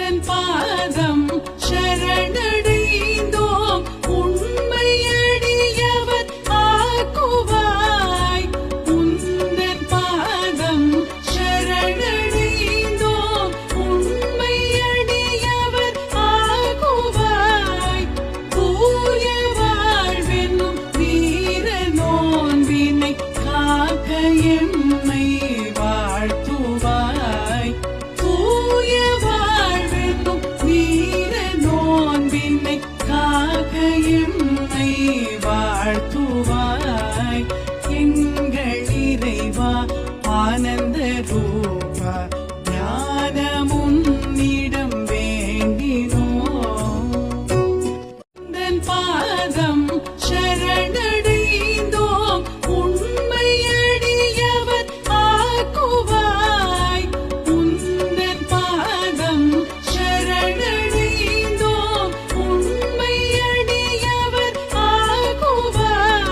உந்தன் பாதம் அன்பினைக்காக என்னை வாழ்த்துவாய். எங்கள் இறைவா ஆனந்த ரூ